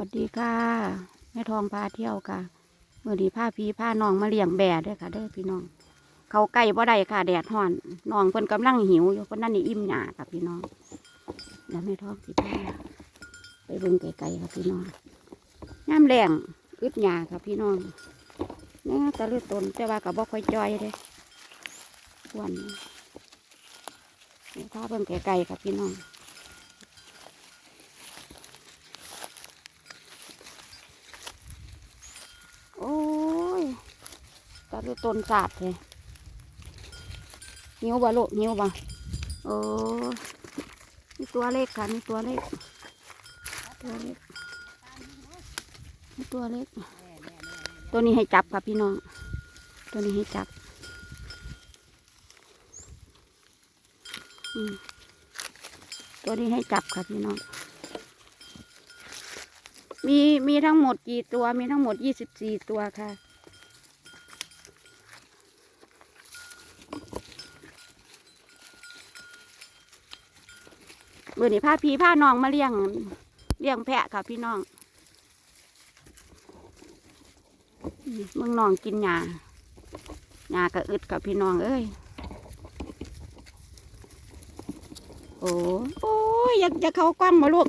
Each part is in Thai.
สวัสดีค่ะแม่ทองพาเที่ยวค่ะเมื่อดีพาพี่พาน้องมาเลี้ยงแบะด้วยค่ะเด้อพี่น้อง เขาไก่บ่ได้ค่ะ แดดห่อนน้องเพิ่นกำลังหิวอยู่เพิ่นนั่นนี่อิ่มหยาค่ะพี่น้อง แล้วแม่ทองสิพาไปเบิ่งไก่ๆค่ะพี่น้องน้ำแรงอึดหยาค่ะพี่น้องนี่ตะลึกตนแต่ว่ากับบ่ค่อยจอยเลยอ้วนถ้าเบิ่งไก่ๆค่ะพี่น้อง โอ้ย ตาดูต้นสาดเลยหิวบ่ลูกหิวบ่โอ้นี่ตัวเล็กค่ะนี่ตัวเล็กตัวเล็กนี่ตัวเล็ก ตัวนี้ให้จับค่ะพี่น้อง ตัวนี้ให้จับตัวนี้ให้จับค่ะพี่น้อง มีมีทั้งหมดกี่ตัว มีทั้งหมดยี่สิบสี่ตัวค่ะ มื่อนี้พาพี่พาน้องมาเลี้ยงเลี้ยงแพะค่ะพี่น้องมเมืองน้องกินหญ้าหญ้ากระอึดกับพี่น้องเอ้ยโอ้โอ้ยอยากจะเข้ากล้องมาลูก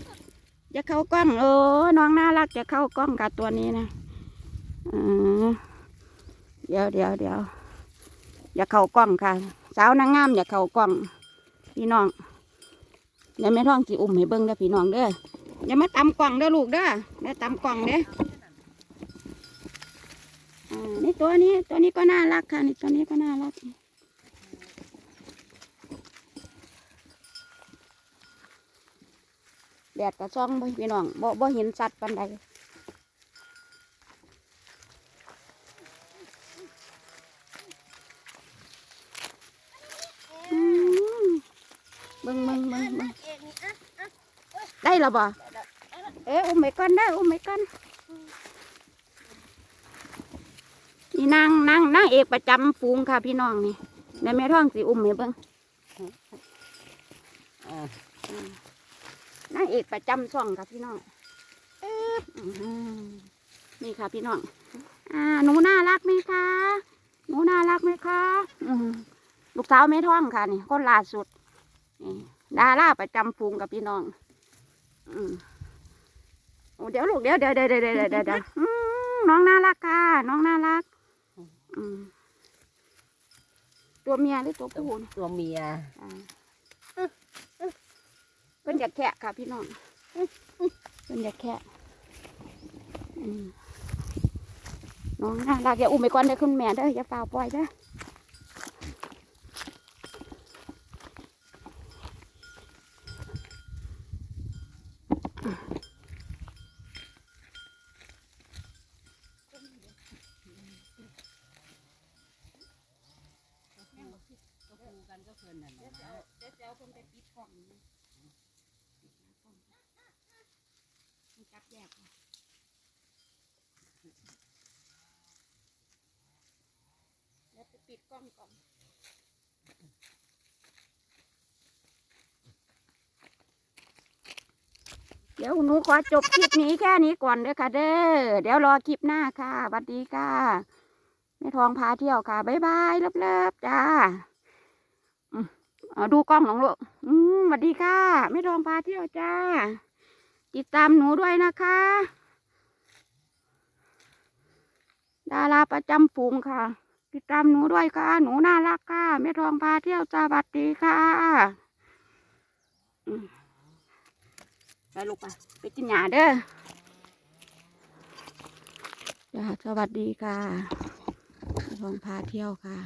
จะเข้ากล้องเออน้องน่ารักจะเข้ากล้องกับตัวนี้นะเออเดี๋ยวเดี๋ยวเดี๋ยวอย่าเข้ากล้องค่ะ สาวนางงามอย่าเข้ากล้องพี่น้อง ย่าไม่ท้องจีอุ่มให้เบิ้งเด้อพี่น้องเด้ออย่ามาตำกล่องเด้อลูกเด้อเด้ตำกล่องเด้ออ่านี่ตัวนี้ตัวนี้ก็น่ารักค่ะนี่ตัวนี้ก็น่ารักแดดกระซ่องพี่น้องบ่บ่เห็นสัตว์ปันใดอืมเบิ่งเบิ่งเบิ่งเบิ่ง ได้และบ่เอ๊ะอุ้มไปก่อนได้ออุ้มไปก่อนนี่นางนางนางเอกประจำฝูงค่ะพี่น้องนี่ในแม่ท้องสิอุ้มให้เบิ่งนางเอกประจำช่องค่ะพี่น้องเอ๊บอื้อหือนี่ค่ะพี่น้อง อ่าหนูน่ารักไหมคะหนูน่ารักไหมคะอืมลูกสาวแม่ท้องค่ะนี่คนล่าสุดนี่ ดาราประจำฟูงกับพี่น้อง อืมโอ้เดี๋ยวลูกเดี๋ยวเดี๋ยวเดี๋ยวเดี๋ยวเดี๋ยวเดี๋ยวเดี๋ยวอืมน้องน่ารักค่ะน้องน่ารัก อืมตัวเมียหรือตัวผู้นะตัวเมียอ่าเพิ่นอยากแคะค่ะพี่น้องเพิ่นอยากแคะอืมน้องน่ารักอย่าอุ้มไปก่อนเด้อคุณแม่เด้ออย่าฝ่าปล่อยเด้อ เดี๋ยวเดี๋ยวเพิ่นไปปิดกล่องนะจับแยกค่ะเดี๋ยวไปปิดกล้องก่อนเดี๋ยวหนูขอจบคลิปนี้แค่นี้ก่อนเด้อค่ะเด้อ เดี๋ยวรอคลิปหน้าค่ะสวัสดีค่ะแม่ทองพาเที่ยวค่ะ บ๊ายบายเลิฟๆจ้า มเอดูกล้องของลูกอืมสวัสดีค่ะแม่ทองพาเที่ยวจ้า ติดตามหนูด้วยนะคะ ดาราประจำฝูงค่ะ ติดตามหนูด้วยค่ะ หนูน่ารักค่ะแม่ทองพาเที่ยวสวัสดีค่ะไปลูกไปไปกินหญ้าเด้อจ้าสวัสดีค่ะแม่ทองพาเที่ยวค่ะ